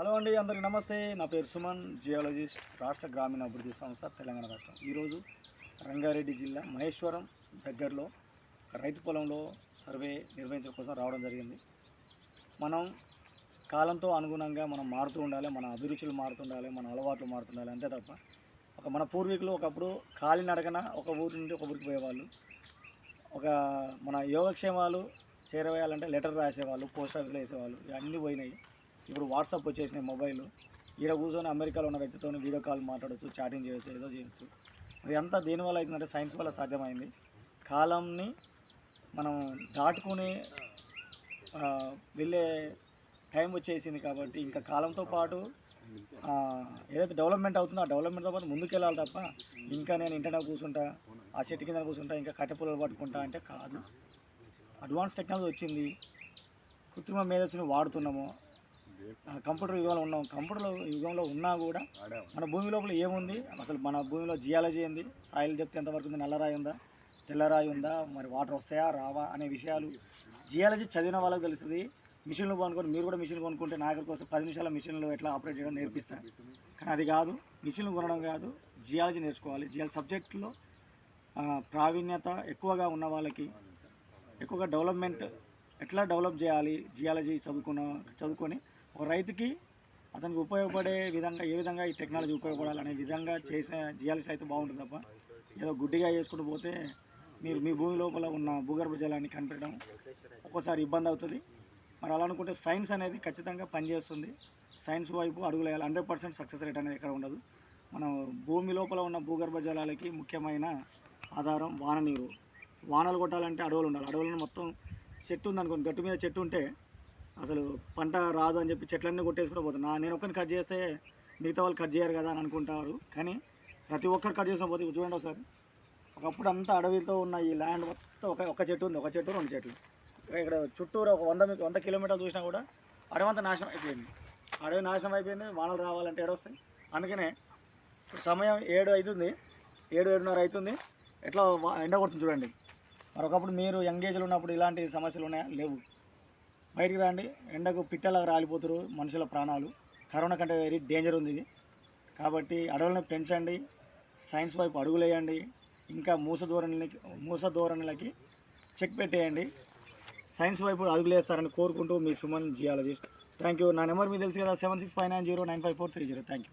Hello అండి అందరికీ నమస్తే. నా పేరు సుమన్ జియాలజిస్ట్ రాష్ట్ర గ్రామీణ అభివృద్ధి సంస్థ తెలంగాణ రాష్ట్రం. ఈరోజు రంగారెడ్డి జిల్లా మహేశ్వరం దగ్గరలో రైతు పొలంలో సర్వే నిర్వహించడం కోసం రావడం జరిగింది. మనం కాలంతో అనుగుణంగా మనం మారుతూ ఉండాలి మన అభిరుచులు మారుతుండాలి మన అలవాట్లు మారుతుండాలి అంతే తప్ప. ఒక మన పూర్వీకులు ఒకప్పుడు కాలినడకన ఒక ఊరి నుండి ఒక ఊరికి పోయేవాళ్ళు. ఒక మన యోగక్షేమాలు చేరవేయాలంటే లెటర్ రాసేవాళ్ళు పోస్ట్ ఆఫీస్లో వేసేవాళ్ళు ఇవన్నీ పోయినాయి. ఇప్పుడు వాట్సాప్ వచ్చేసినాయి మొబైల్. ఈడ కూర్చొని అమెరికాలో ఉన్న వ్యక్తితో వీడియో కాల్ మాట్లాడచ్చు చాటింగ్ చేయొచ్చు ఏదో చేయొచ్చు. మరి అంతా దేనివల్ల అవుతుందంటే సైన్స్ వల్ల సాధ్యమైంది. కాలంని మనం దాటుకుని వెళ్ళే టైం వచ్చేసింది కాబట్టి ఇంకా కాలంతో పాటు ఏదైతే డెవలప్మెంట్ అవుతుందో ఆ డెవలప్మెంట్తో పాటు ముందుకు వెళ్ళాలి తప్ప ఇంకా నేను ఇంటర్నెట్ కూర్చుంటా ఆ చెట్టు కింద కూర్చుంటా ఇంకా కట్టెపుల్లలు పట్టుకుంటా అంటే కాదు. అడ్వాన్స్ టెక్నాలజీ వచ్చింది. కృత్రిమ మేధస్సుని వాడుతున్నాము. కంప్యూటర్ యుగంలో ఉన్నాం. కంప్యూటర్ యుగంలో ఉన్నా కూడా మన భూమి లోపల ఏముంది? అసలు మన భూమిలో జియాలజీ ఏంది? సాయిల్ డెప్త్ ఎంతవరకు ఉంది? నల్లరాయి ఉందా? తెల్లరాయి ఉందా? మరి వాటర్ వస్తాయా? రావా? అనే విషయాలు జియాలజీ చదివిన వాళ్ళకి తెలుస్తుంది. మిషన్లు కొనుక్కొని మీరు కూడా మిషన్లు కొనుక్కుంటే నా దగ్గర కోసం పది నిమిషాల మిషన్లు ఎట్లా ఆపరేట్ చేయడం నేర్పిస్తాను కానీ అది కాదు. మిషన్లు కొనడం కాదు. జియాలజీ నేర్చుకోవాలి. జియాలజీ సబ్జెక్టులో ప్రావీణ్యత ఎక్కువగా ఉన్న వాళ్ళకి ఎక్కువగా డెవలప్మెంట్ ఎట్లా డెవలప్ చేయాలి? జియాలజీ చదువుకున్న చదువుకొని ఒక రైతుకి అతనికి ఉపయోగపడే విధంగా ఏ విధంగా ఈ టెక్నాలజీ ఉపయోగపడాలనే విధంగా చేసే జియాలజీ అయితే బాగుంటుంది తప్ప ఏదో గుడ్డిగా చేసుకుంటూ పోతే మీరు మీ భూమి లోపల ఉన్న భూగర్భ జలాన్ని కనిపెట్టడం ఒక్కోసారి ఇబ్బంది అవుతుంది. మరి అలా అనుకుంటే సైన్స్ అనేది ఖచ్చితంగా పనిచేస్తుంది. సైన్స్ వైపు అడుగులేయాలి హండ్రెడ్ పర్సెంట్ సక్సెస్ రేట్ అనేది ఎక్కడ ఉండదు. మనం భూమి లోపల ఉన్న భూగర్భ జలాలకి ముఖ్యమైన ఆధారం వాన నీరు. వానలు కొట్టాలంటే అడవులు ఉండాలి. అడవులను మొత్తం చెట్టు ఉందనుకోండి గట్టు మీద చెట్టు ఉంటే అసలు పంట రాదు అని చెప్పి చెట్లన్నీ కొట్టేసుకుంటూ పోతున్నా నేను ఒక్కరిని కట్ చేస్తే మిగతా వాళ్ళు కట్ చేయరు కదా అని అనుకుంటారు. కానీ ప్రతి ఒక్కరు కట్ చేసిన పోతే చూడండి ఒకసారి. ఒకప్పుడు అంతా అడవితో ఉన్న ఈ ల్యాండ్ మొత్తం ఒక ఒక చెట్టు ఉంది. ఒక చెట్టు రెండు చెట్లు. ఇక్కడ చుట్టూరు ఒక వంద వంద కిలోమీటర్లు చూసినా కూడా అడవంతా నాశనం అయిపోయింది. అడవి నాశనం అయిపోయింది. వానలు రావాలంటే ఏడొస్తాయి. అందుకనే సమయం ఏడు అవుతుంది. ఏడు ఏడున్నర అవుతుంది. ఎట్లా ఎండ కొడుతుంది చూడండి. మరొకప్పుడు మీరు యంగ్ ఏజ్లో ఉన్నప్పుడు ఇలాంటి సమస్యలు ఉన్నాయా? లేవు. బయటికి రండి. ఎండకు పిట్టలాగా రాలిపోతారు మనుషుల ప్రాణాలు. కరోనా కంటే వెరీ డేంజర్ ఉంది ఇది. కాబట్టి అడవులను పెంచండి. సైన్స్ వైపు అడుగులేయండి. ఇంకా మూస ధోరణులకి మూస ధోరణులకి చెక్ పెట్టేయండి. సైన్స్ వైపు అడుగులేస్తారని కోరుకుంటూ మీ సుమన్ జియాలజిస్ట్. థ్యాంక్ యూ నా నెంబర్ మీకు తెలుసు కదా seven six five nine zero nine five four three zero thank you